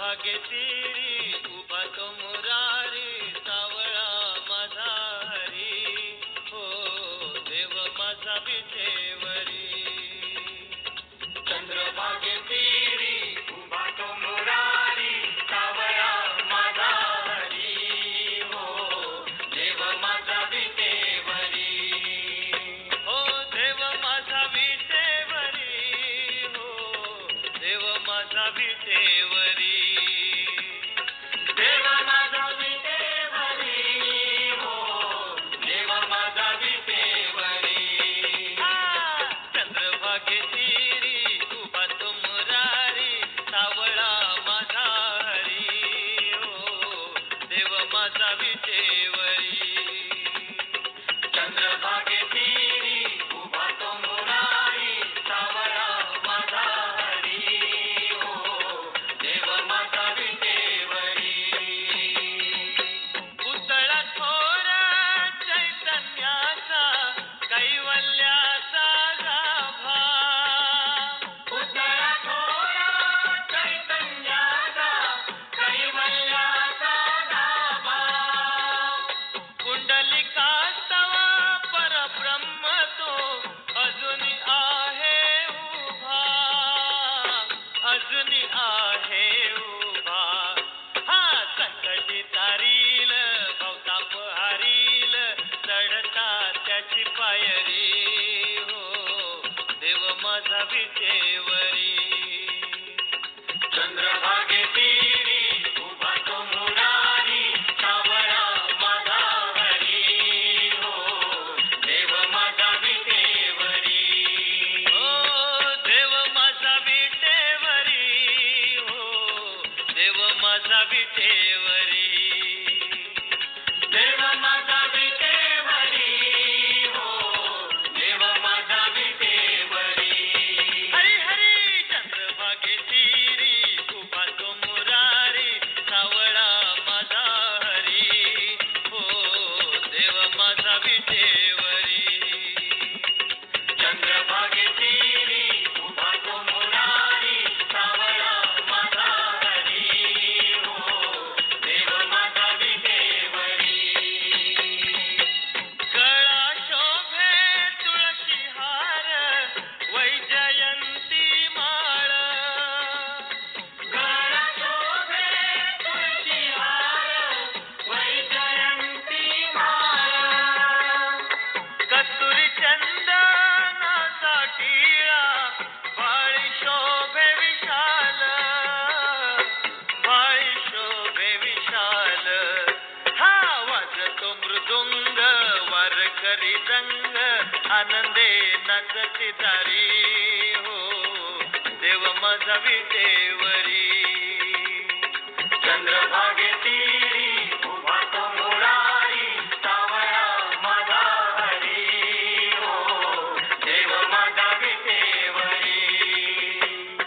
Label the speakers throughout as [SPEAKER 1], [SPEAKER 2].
[SPEAKER 1] भागे तिरी उभा तो मुरारी सावळा माझा हरी हो देव माझा विजेवरी. चंद्रभागे तिरी उभा तो मुरारी सावळा माझा हरी हो देव माझा विजेवरी. हो देव माझा विजेवरी. हो देव माझा विटेवरी देव त्याची पायरी हो देव माझा विटेवरी चंद्रभागे तिरी उभा तो मुरारी सावळा माझा हरी हो देव माझा विटेवरी हो देव माझा विटेवरी हो देव माझा विटेवरी करी रंग आनंदे नाचती तारी. हो देव मजवी देवरी. चंद्रभागे तीरी उभा तो मुरारी सावळा माझा हरी. हो देव माझा विटेवरी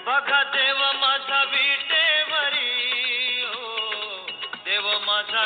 [SPEAKER 1] बघा देव माझा विटेवरी हो देव माझा